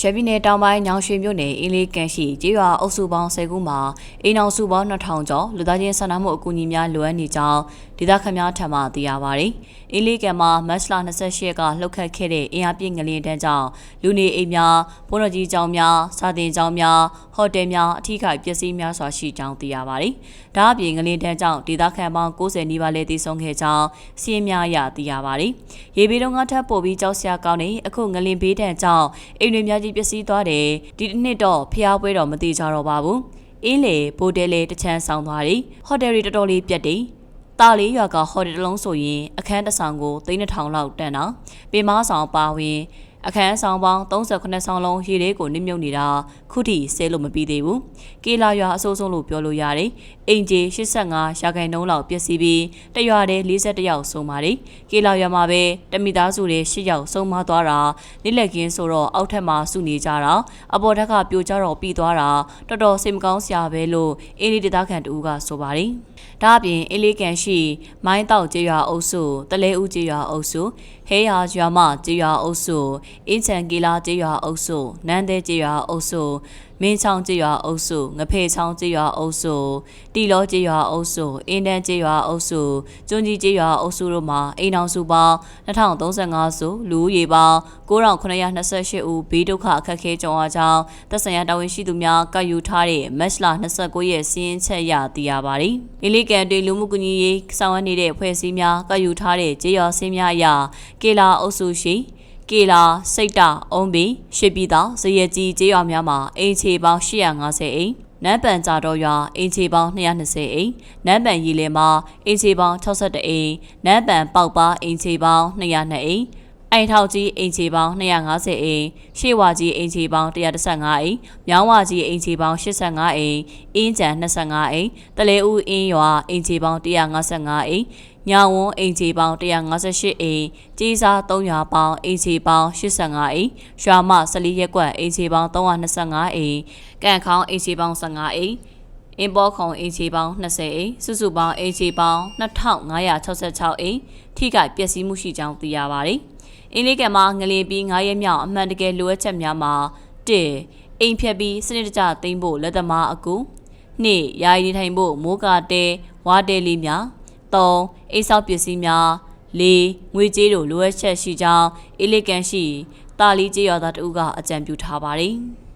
ရှမ်းပြည်နယ်တောင်ပိုင်းညောင်ရွှေမြို့နယ်အင်းလေးကန်ရှိကျေးရွာအုပ်စုပေါင်း10ခုမှာအိမ်အောင်စုပေါင်း2000ကျော်လူသားချင်းစာနာမှုအကူအညီများလိုအပ်နေကြောင်း ဒေသခံများထံမှသိရပါဗျ။အင်းလေးကန်မှာမတ်လ28ရက်ကလှုပ်ခတ်ခဲ့တဲ့အင်အားပြည့်ငလျင်တန်းကြောင့်လူနေအိမ်များဘုန်းတော်ကြီးကျောင်းများစာသင်ကျောင်းများဟိုတယ်များအထူးခိုက်ပျက်စီးများစွာရှိကြောင်းသိရပါဗျ။ဒါအပြင်ငလျင်တန်းကြောင့်ဒေသခံပေါင်း90နီးပါးလည်းတည်ဆုံခဲ့ကြောင်းစီးရင်များအရသိရပါဗျ။ရေဘေးတုံးကထပ်ပို့ပြီးကြောက်စရာကောင်းနေအခုငလျင်ဘေးတန်းကြောင့်အိမ်တွေများကြီးပျက်စီးသွားတယ်ဒီတစ်နှစ်တော့ဖျားပွဲတော့မတိကြတော့ပါဘူးအင်းလေဘိုတယ်လေတချမ်းဆောင်သွားတယ်ဟိုတယ်တွေတော်တော်လေးပြတ်တယ် တာလေးရွာကဟိုတယ်တစ်လုံးဆိုရင်အခန်းတစ်ဆောင်ကို3000လောက်တန်တော့ပင်မဆောင်ပါဝင်အခန်းဆောင်ပေါင်း38ဆောင်လုံးရေလေးကိုနစ်မြုပ်နေတာခုထိဆဲလို့မပြီးသေးဘူး။ကေလာရွာအစိုးဆုံးလို့ပြောလို့ရတယ်။ အင်ဂျီ85ရာခိုင်နှုန်းလောက်ပျက်စီးပြီးတရွာတည်း41ယောက်ဆုံးပါတယ်။ကေလာရွာမှာပဲတမိသားစုတွေ10ယောက်ဆုံးမသွားတာနေ့လည်ကင်းဆိုတော့အောက်ထပ်မှာစုနေကြတာအပေါ်ထက်ကပြိုကျတော့ပြီးသွားတာတော်တော်စိတ်မကောင်းစရာပဲလို့အင်းလီဒေသခံတူကဆိုပါတယ်။ဒါအပြင်အလေးကန်ရှိ မိုင်းတောက်ကျေးရွာအုပ်စုတလဲဦးကျေးရွာအုပ်စုဟဲယာရွာမကျေးရွာအုပ်စုအင်းချန်ကီလာကျေးရွာအုပ်စုနန်းသေးကျေးရွာအုပ်စု မင်းချောင်းကျေးရွာအုပ်စုငဖေချောင်းကျေးရွာအုပ်စုတီလောကျေးရွာအုပ်စုအင်းတန်းကျေးရွာအုပ်စုကျွန်းကြီးကျေးရွာအုပ်စုတို့မှာအိမ်အောင်စုပေါင်း2035စုလူဦးရေပေါင်း9928ဦးဘေးဒုက္ခအခက်အခဲကြုံရကြောင်းသက်ဆိုင်ရာတာဝန်ရှိသူများကယူထားတဲ့မတ်လ29ရက်စီးရင်ချက်ရသိရပါတယ်။အလီကန်တွင်လူမှုကူညီရေးဆောင်ရွက်နေတဲ့ဖွဲ့စည်းများကယူထားတဲ့ကျေးရွာစင်းများအရာကေလာအုပ်စုရှိ ကေလာစိတ်တအုံးပီရှစ်ပြည်သာဇရကြီးကျေးရွာများမှာအိမ်ခြေပေါင်း850အိမ်နန်းပန်ကြတော်ရွာအင်ချီပေါင်း220အိမ်နန်းပန်ရီလယ်မှာအင်ချီပေါင်း61အိမ်နန်းပန်ပေါက်ပါအင်ချီပေါင်း202အိမ်အိမ်ထောက်ကြီးအင်ချီပေါင်း250အိမ်ရှေ့ဝါကြီးအင်ချီပေါင်း135အိမ်မြောင်းဝါကြီးအင်ချီပေါင်း85အိမ်အင်းကျန်25အိမ်တလဲဦးအင်းရွာအင်ချီပေါင်း155အိမ် ညောင်ဝန်းအိမ်ခြေပေါင်း158အိမ်ကြီးစား300ပေါင်းအိမ်ခြေပေါင်း85အိမ်ရွာမ14ရက်ကွက်အိမ်ခြေပေါင်း325အိမ်ကန့်ခေါင်းအိမ်ခြေပေါင်း15အိမ်အင်ဘောခုံအိမ်ခြေပေါင်း20အိမ်စုစုပေါင်းအိမ်ခြေပေါင်း2566အိမ်ထိခိုက်ပျက်စီးမှုရှိကြောင်းသိရပါတယ်။အင်းလေးကမှာငလင်ပြီး9ရက်မြောက်အမှန်တကယ်လိုအပ်ချက်များမှာ1အိမ်ဖြတ်ပြီးစနစ်တကျသိမ်းဖို့လက်သမားအကူ2ယာယီနေထိုင်ဖို့မိုးကာတဲဝါတဲလေးများ 3အိတ်ဆောက်ပစ္စည်းများ4ငွေကြေးတို့လိုအပ်ချက်ရှိကြောင်းအီလီကန်ရှိတာလီကျေးရွာသားတဦးကအကြံပြုထားပါတယ်။